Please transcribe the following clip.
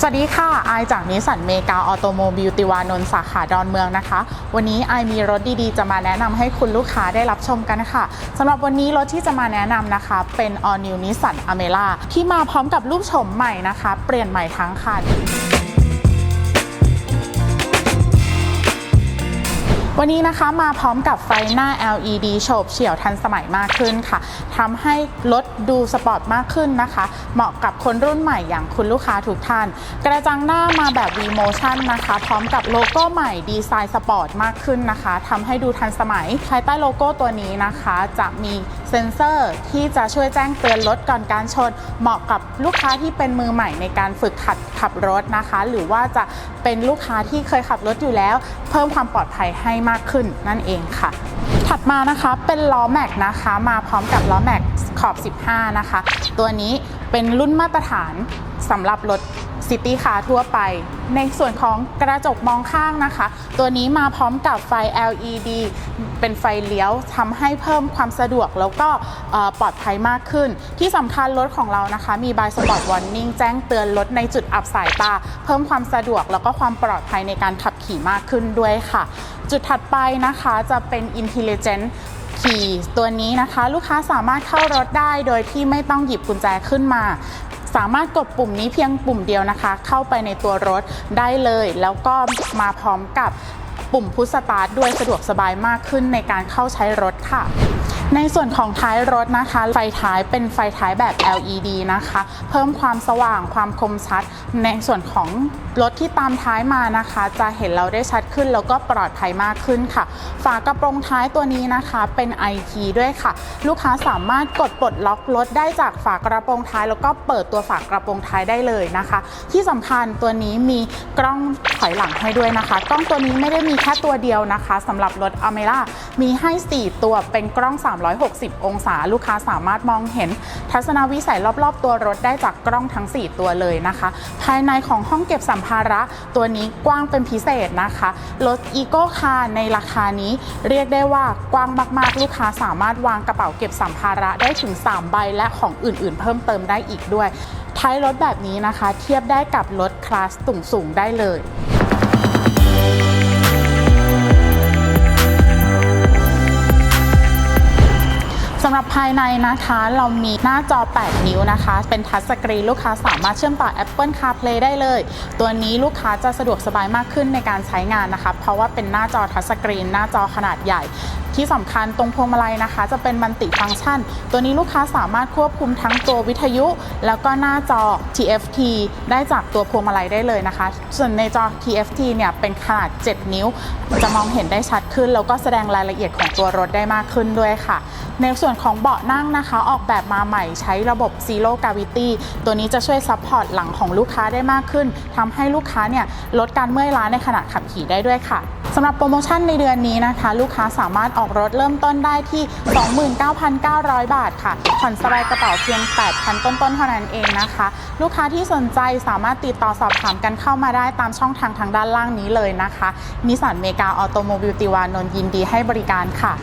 สวัสดีค่ะไอายจากนิสสันเมกาออโตโมบิลติวานนท์สาขาดอนเมืองนะคะ วันนี้ไอายมีรถดีๆ จะมาแนะนำให้คุณลูกค้าได้รับชมกันค่ะสำหรับวันนี้รถที่จะมาแนะนำนะคะ เป็น All New Nissan amera ที่มาพร้อมกับรูปโฉมใหม่นะคะ เปลี่ยนใหม่ทั้งคัน วันนี้นะคะมาพร้อมกับไฟหน้า LED โฉบเฉี่ยวทันสมัยมากขึ้นค่ะทำให้รถดูสปอร์ตมากขึ้นนะคะ เหมาะกับคนรุ่นใหม่อย่างคุณลูกค้าทุกท่าน กระจังหน้ามาแบบ V Motion นะคะ พร้อมกับโลโก้ใหม่ดีไซน์สปอร์ตมากขึ้นนะคะทำให้ดูทันสมัย ภายใต้โลโก้ตัวนี้นะคะ จะมีเซ็นเซอร์ที่จะช่วยแจ้งเตือนรถก่อนการชน เหมาะกับลูกค้าที่เป็นมือใหม่ในการฝึกขัดขับรถนะคะ หรือว่าจะเป็นลูกค้าที่เคยขับรถอยู่แล้ว เพิ่มความปลอดภัยให้มากขึ้นนั่นเองค่ะ ถัดมานะคะเป็นล้อแม็กนะคะ มาพร้อมกับล้อแม็กขอบ 15 นะคะ ตัวนี้เป็นรุ่นมาตรฐานสำหรับรถซิตี้คาร์ทั่วไป ในส่วนของกระจกมองข้างนะคะ ตัวนี้มาพร้อมกับไฟ LED เป็นไฟเลี้ยวทำให้เพิ่มความสะดวกแล้วก็ปลอดภัยมากขึ้น ที่สำคัญรถของเรานะคะ มีบายสปอร์ตวอร์นิ่งแจ้งเตือนรถในจุดอับสายตา เพิ่มความสะดวกแล้วก็ความปลอดภัยในการขับขี่มากขึ้นด้วยค่ะ จุดถัดไปนะคะจะเป็น Intelligent ขี่ตัวนี้นะคะ ลูกค้าสามารถเข้ารถได้โดยที่ไม่ต้องหยิบกุญแจขึ้นมา สามารถกดปุ่มนี้เพียงปุ่มเดียวนะคะ เข้าไปในตัวรถได้เลย แล้วก็มาพร้อมกับ ปุ่มพุชสตาร์ทด้วยสะดวกสบายมากขึ้นในการเข้าใช้รถค่ะ ในส่วนของท้ายรถนะคะ ไฟท้ายเป็นไฟท้ายแบบ LED นะคะ เพิ่มความสว่างความคมชัด ในส่วนของรถที่ตามท้ายมานะคะ จะเห็นเราได้ชัดขึ้นแล้วก็ปลอดภัยมากขึ้นค่ะ ฝากระโปรงท้ายตัวนี้นะคะเป็น IT ด้วยค่ะ ลูกค้าสามารถกดปลดล็อกรถได้จากฝากระโปรงท้าย แล้วก็เปิดตัวฝากระโปรงท้ายได้เลยนะคะ ที่สำคัญตัวนี้มีกล้องถอยหลังให้ด้วยนะคะ กล้องตัวนี้ไม่ได้มีแค่ตัวเดียวนะคะสำหรับรถอเมร่ามีให้ 4 ตัวเป็นกล้อง 360 องศา ลูกค้าสามารถมองเห็น ทัศนวิสัยรอบๆ ตัวรถได้จากกล้องทั้ง 4 ตัวเลยนะคะ ภายในของห้องเก็บสัมภาระตัวนี้กว้างเป็นพิเศษนะคะรถอีโก้คาร์ในราคานี้เรียกได้ว่ากว้างมากๆ ลูกค้าสามารถวางกระเป๋าเก็บสัมภาระได้ถึง 3 ใบและของอื่นๆ เพิ่มเติมได้อีกด้วยท้ายรถแบบนี้นะคะ เทียบได้กับรถคลาสตุ่งสูงได้เลย ภายในนะคะเรามีหน้าจอ 8 นิ้วนะคะ เป็นทัชสกรีนลูกค้าสามารถเชื่อมต่อ Apple CarPlay ได้เลย ตัวนี้ลูกค้าจะสะดวกสบายมากขึ้นในการใช้งานนะคะ เพราะว่าเป็นหน้าจอทัชสกรีนหน้าจอขนาดใหญ่ที่สำคัญตรงพวงมาลัยนะคะ จะเป็นมัลติฟังก์ชัน ตัวนี้ลูกค้าสามารถควบคุมทั้งตัววิทยุ แล้วก็หน้าจอ TFT ได้จากตัวพวงมาลัยได้เลยนะคะ ส่วนในจอ TFT เนี่ยเป็นขนาด 7 นิ้ว จะมองเห็นได้ชัดขึ้น แล้วก็แสดงรายละเอียดของตัวรถได้มากขึ้นด้วยค่ะ ในส่วนของเบาะนั่งนะคะ ออกแบบมาใหม่ใช้ระบบ Zero Gravity ตัวนี้จะช่วยซัพพอร์ตหลังของลูกค้าได้มากขึ้นทำให้ลูกค้าเนี่ยลดการเมื่อยล้าในขณะขับขี่ได้ด้วยค่ะสำหรับโปรโมชั่นในเดือนนี้นะคะ ลูกค้าสามารถออกรถเริ่มต้นได้ที่ 29,900 บาทค่ะ ผ่อนสบายกระเป๋าเพียง 8,000 ต้นๆเท่านั้นเองนะคะ ลูกค้าที่สนใจสามารถติดต่อสอบถามกันเข้ามาได้ตามช่องทางทางด้านล่างนี้เลยนะคะนิสสันเมกาออโตโมบิลติวานนยินดีให้บริการค่ะ